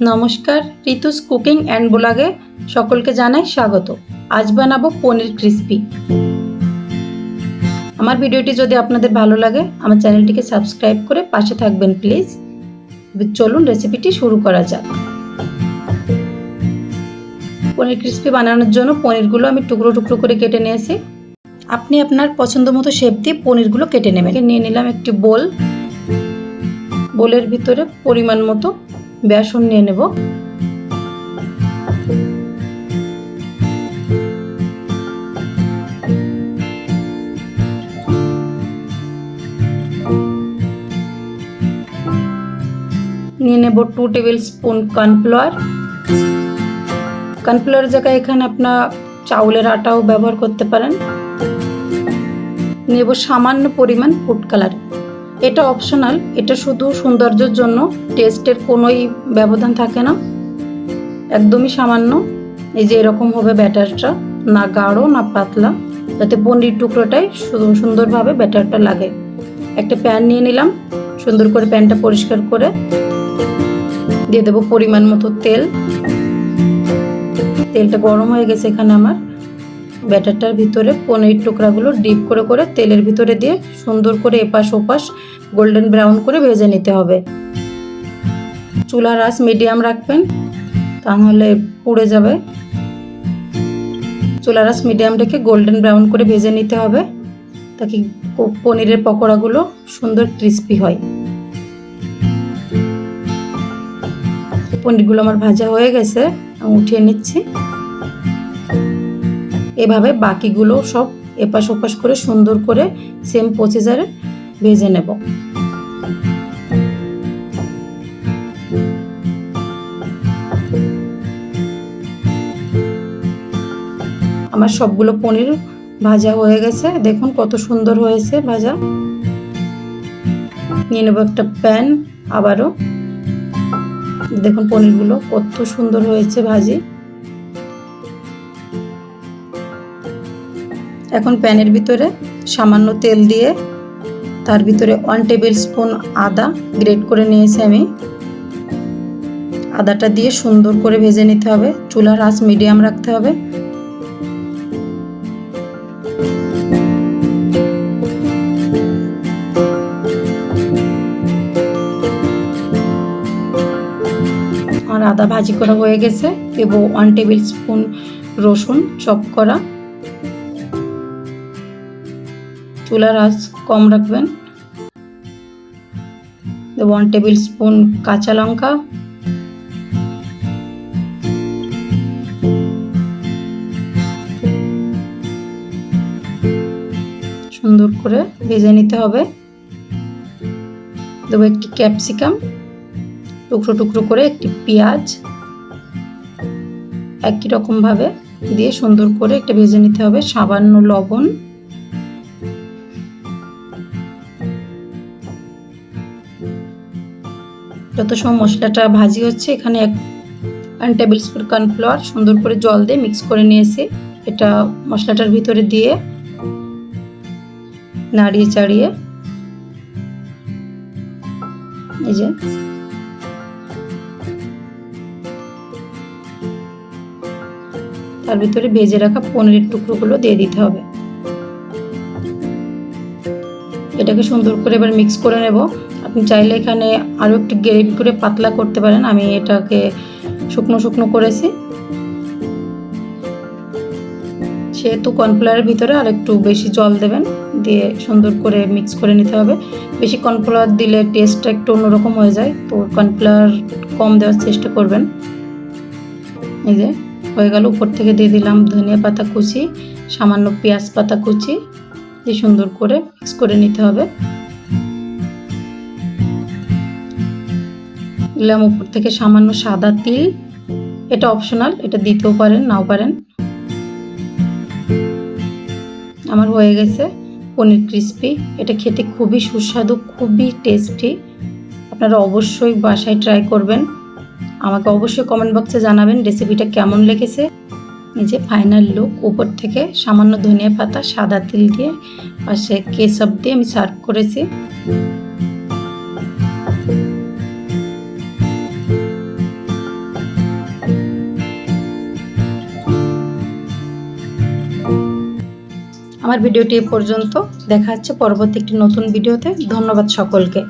নমস্কার, ঋতুস cooking and ব্লগে সকলকে জানাই স্বাগত। আজ বানাবো পনির ক্রিসপি। আমার ভিডিওটি যদি আপনাদের ভালো লাগে, আমার চ্যানেলটিকে সাবস্ক্রাইব করে পাশে থাকবেন প্লিজ। চলুন রেসিপিটি শুরু করা যাক। পনির ক্রিসপি বানানোর জন্য পনিরগুলো আমি টুকরো টুকরো করে কেটে নিয়েছি। আপনি আপনার পছন্দ মতো শেপ দিয়ে পনিরগুলো কেটে নেবেন। নিয়ে নিলাম একটি বোল বোলের ভিতরে পরিমাণ মতো বেসন নিয়ে নেব। নিয়ে নেব টু টেবিল স্পুন কর্নফ্লাওয়ার কর্নফ্লাওয়ারের জায়গায় এখানে আপনার চাউলের আটাও ব্যবহার করতে পারেন। নেব সামান্য পরিমাণ ফুড কালার এটা অপশনাল এটা শুধু সৌন্দর্যের জন্য টেস্টের কোনোই ব্যবধান থাকে না। একদমই সামান্য, এই যে এরকম হবে ব্যাটারটা না গাঢ়, না পাতলা, যাতে পনির টুকরোটাই সুন্দরভাবে ব্যাটারটা লাগে। একটা প্যান নিয়ে নিলাম, সুন্দর করে প্যানটা পরিষ্কার করে দিয়ে দেবো পরিমাণ মতো তেল। তেলটা গরম হয়ে গেছে এখানে আমার। ব্যাটারটার ভিতরে পনির টুকরাগুলো ডিপ করে করে তেলের ভিতরে দিয়ে সুন্দর করে এপাশ ওপাশ গোল্ডেন ব্রাউন করে ভেজে নিতে হবে। চুলার আঁচ মিডিয়াম রাখবেন, তাহলে পুড়ে যাবে। চুলার আঁচ মিডিয়াম রেখে গোল্ডেন ব্রাউন করে ভেজে নিতে হবে তাকে পনিরের পকোড়াগুলো সুন্দর ক্রিস্পি হয়। পনিরগুলো আমার ভাজা হয়ে গেছে, আমি উঠিয়ে নিচ্ছি। এভাবে বাকিগুলো সব এপাশ ওপাশ করে সুন্দর করে সেম প্রসিজারে ভেজে নেব। আমার সবগুলো পনির ভাজা হয়ে গেছে। দেখুন কত সুন্দর হয়েছে ভাজা। নিয়ে নেব একটা প্যান আবারও। দেখুন পনিরগুলো কত সুন্দর হয়েছে ভাজি। এখন প্যানের ভিতরে সামান্য তেল দিয়ে তার ভিতরে ওয়ান টেবিল স্পুন আদা গ্রেট করে নিয়েছি আমি। আদাটা দিয়ে সুন্দর করে ভেজে নিতে হবে। চুলার আঁচ মিডিয়াম রাখতে হবে। আর আদা ভাজি করা হয়ে গেছে। এবং ওয়ান টেবিল স্পুন রসুন চপ করা। চুলার আঁচ কম রাখবেন। ওয়ান টেবিল স্পুন কাঁচা লঙ্কা। সুন্দর করে ভেজে নিতে হবে। দেবো একটি ক্যাপসিকাম, টুকরো টুকরো করে একটি পেঁয়াজ, একই রকমভাবে দিয়ে সুন্দর করে একটা ভেজে নিতে হবে সামান্য লবণ। যত সময় মশলাটা ভাজি হচ্ছে, এখানে এক ওয়ান টেবিল স্পুন কর্নফ্লাওয়ার সুন্দর করে জল দিয়ে মিক্স করে নিয়েছি। এটা মশলাটার ভিতরে দিয়ে নাড়িয়ে চাড়িয়ে। এই যে। তার ভিতরে ভেজে রাখা পনিরের টুকরোগুলো দিয়ে দিতে হবে। এটাকে সুন্দর করে এবার মিক্স করে নেব। আপনি চাইলে এখানে আরও একটু গ্রেভি করে পাতলা করতে পারেন। আমি এটাকে শুকনো শুকনো করেছি। সেহেতু কর্নফ্লাওয়ারের ভিতরে আর একটু বেশি জল দেবেন, দিয়ে সুন্দর করে মিক্স করে নিতে হবে। বেশি কর্নফ্লাওয়ার দিলে টেস্টটা একটু অন্যরকম হয়ে যায়, তো কর্নফ্লাওয়ার কম দেওয়ার চেষ্টা করবেন। এই যে, হয়ে গেল, উপর থেকে দিয়ে দিলাম ধনিয়া পাতা কুচি, সামান্য পেঁয়াজ পাতা কুচি, দিয়ে সুন্দর করে মিক্স করে নিতে হবে। দিলাম উপর থেকে সামান্য সাদা তিল। এটা অপশনাল এটা দিতেও পারেন, নাও পারেন। আমার হয়ে গেছে পনির ক্রিস্পি এটা খেতে খুবই সুস্বাদু, খুবই টেস্টি আপনারা অবশ্যই বাসায় ট্রাই করবেন। আমাকে অবশ্যই কমেন্ট বক্সে জানাবেন রেসিপিটা কেমন লেগেছে। যে ফাইনাল লুক উপর থেকে সামান্য ধনিয়া পাতা, সাদা তিল দিয়ে, পাশে কেসব দিয়ে আমি সার্ভ করেছি। আমার ভিডিওটি এ পর্যন্ত দেখা হচ্ছে পরবর্তী একটি নতুন ভিডিওতে। ধন্যবাদ সকলকে।